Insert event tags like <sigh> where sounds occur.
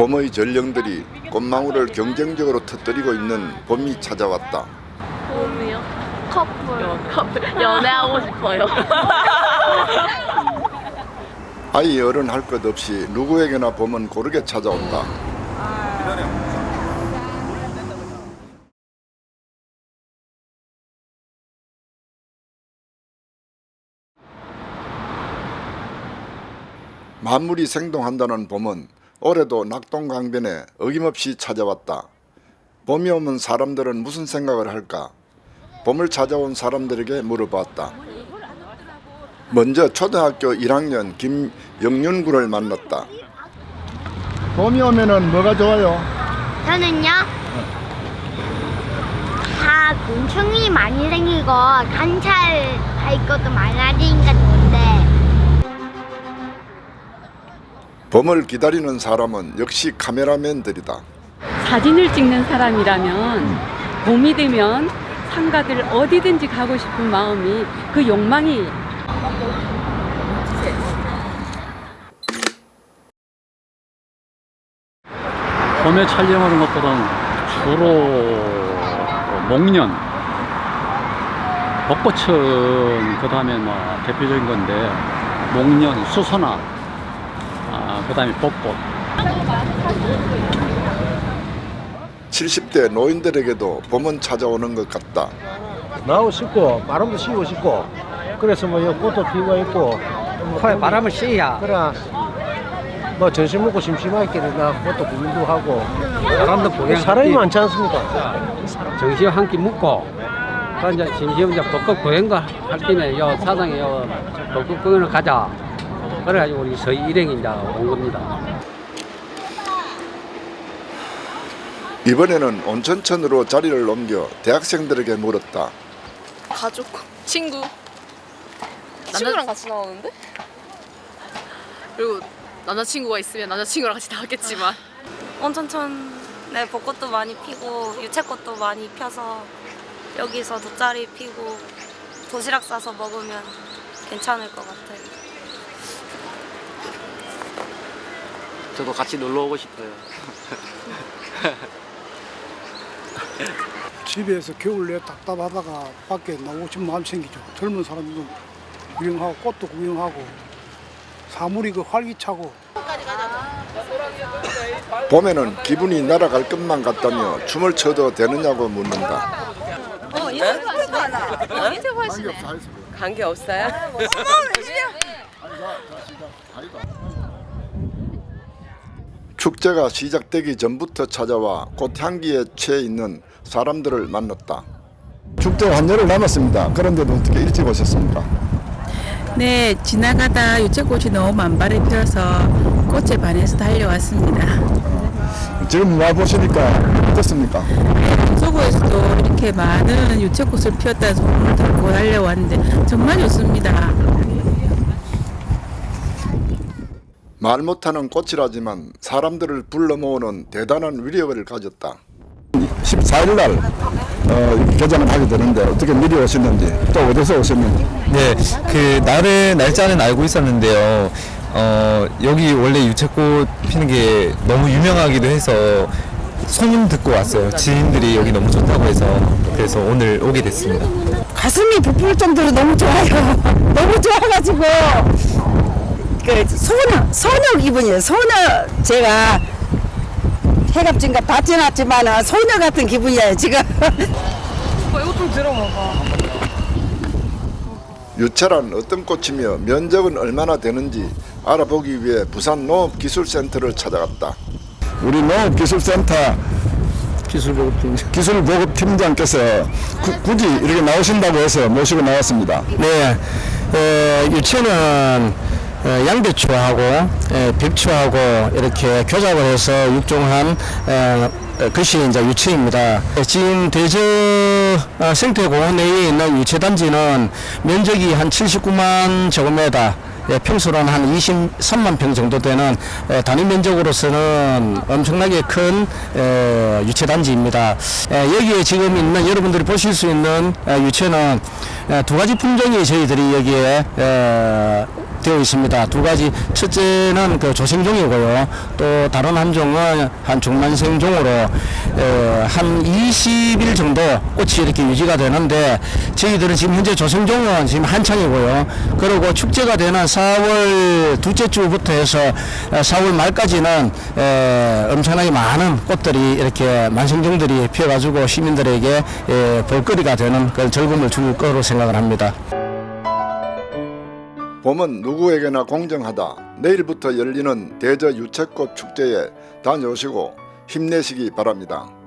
봄의 전령들이 꽃망울을 경쟁적으로 터뜨리고 있는 봄이 찾아왔다. 봄이요? 커플. 커플. 연애하고 싶어요. <laughs> 아이 어른 할 것 없이 누구에게나 봄은 고르게 찾아온다. 만물이 생동한다는 봄은 올해도 낙동강변에 어김없이 찾아왔다. 봄이 오면 사람들은 무슨 생각을 할까? 봄을 찾아온 사람들에게 물어봤다. 먼저 초등학교 1학년 김영윤 군을 만났다. 봄이 오면은 뭐가 좋아요? 저는요. 다 곤충이 많이 생기고 관찰할 것도 많아지니까 봄을 기다리는 사람은 역시 카메라맨들이다. 사진을 찍는 사람이라면 봄이 되면 상가들 어디든지 가고 싶은 마음이 그 욕망이 봄에 촬영하는 것들은 주로 목련, 벚꽃은 그 다음에 뭐 대표적인 건데 목련, 수선화, 아, 그 다음에 벚꽃. 70대 노인들에게도 봄은 찾아오는 것 같다. 나오고 싶고 바람도 쐬고 싶고. 그래서 뭐 여기 꽃도 피고 있고. 코에 바람을 쐬야. 그래. 뭐 점심 먹고 심심하게 나 꽃도 구경도 하고. 바람도 보게 사람이 많지 않습니까? 정신 한끼 묵고. 그 이제 심심 이제 벚꽃 구경도 할 김에 요 사당에 요 벚꽃 구경을 가자 그래가지고 우리 저희 일행이 이제 온 겁니다. 이번에는 온천천으로 자리를 옮겨 대학생들에게 물었다. 가족, 친구. 친구랑 같이 나오는데? 그리고 남자친구가 있으면 남자친구랑 같이 나왔겠지만. 온천천에 벚꽃도 많이 피고 유채꽃도 많이 펴서 여기서 돗자리 피고 도시락 싸서 먹으면 괜찮을 것 같아요. 저도 같이 놀러 오고 싶어요. 집에서 겨울 내 답답하다가 밖에 나오고 싶은 마음 생기죠. 젊은 사람도 구경하고 꽃도 구경하고 사물이 그 활기차고 봄에는 기분이 날아갈 것만 같다며 춤을 춰도 되느냐고 묻는다. 관계 없어요? 축제가 시작되기 전부터 찾아와 꽃향기에 취해 있는 사람들을 만났다. 축제 한여를 남았습니다. 그런데도 어떻게 일찍 오셨습니까? 네, 지나가다 유채꽃이 너무 만발히 피어서 꽃에 반해서 달려왔습니다. 지금 와 보시니까 어떻습니까? 서구에서도 이렇게 많은 유채꽃을 피웠다는 소문을 듣고 달려왔는데 정말 좋습니다. 말 못하는 꽃이라지만 사람들을 불러 모으는 대단한 위력을 가졌다. 14일 날 어, 개장을 하게 되는데 어떻게 미리 오셨는지 또 어디서 오셨는지 네, 그 날을 날짜는 알고 있었는데요. 어, 여기 원래 유채꽃 피는 게 너무 유명하기도 해서 소문 듣고 왔어요. 지인들이 여기 너무 좋다고 해서 그래서 오늘 오게 됐습니다. 가슴이 부풀 정도로 너무 좋아요. <laughs> 너무 좋아가지고 그 소녀 소녀 기분이에요. 소녀 제가 해갑진가 받진 않지만 소녀 같은 기분이에요 지금. 유채란 어떤 꽃이며 면적은 얼마나 되는지 알아보기 위해 부산 농업기술센터를 찾아갔다. 우리 농업기술센터 기술보급팀 기술보급팀장께서 구- 굳이 이렇게 나오신다고 해서 모시고 나왔습니다. 네, 어, 유채는 어, 양배추하고 에, 배추하고 이렇게 교작을 해서 육종한 어, 어, 것이 이제 유채입니다. 지금 대저 어, 생태공원 내에 있는 유채단지는 면적이 한 79만 제곱미터 예, 평수로는 한 23만 평 정도 되는 에, 단위 면적으로서는 엄청나게 큰 에, 유채단지입니다. 에, 여기에 지금 있는 여러분들이 보실 수 있는 에, 유채는 에, 두 가지 품종이 저희들이 여기에 에, 되어 있습니다. 두 가지 첫째는 그 조생종이고요. 또 다른 한 종은 한 중만생종으로 어, 한 20일 정도 꽃이 이렇게 유지가 되는데 저희들은 지금 현재 조생종은 지금 한창이고요. 그리고 축제가 되는 4월 둘째 주부터 해서 4월 말까지는 에, 엄청나게 많은 꽃들이 이렇게 만생종들이 피어가지고 시민들에게 에, 볼거리가 되는 그런 즐거움을 줄 거로 생각을 합니다. 봄은 누구에게나 공정하다. 내일부터 열리는 대저 유채꽃 축제에 다녀오시고 힘내시기 바랍니다.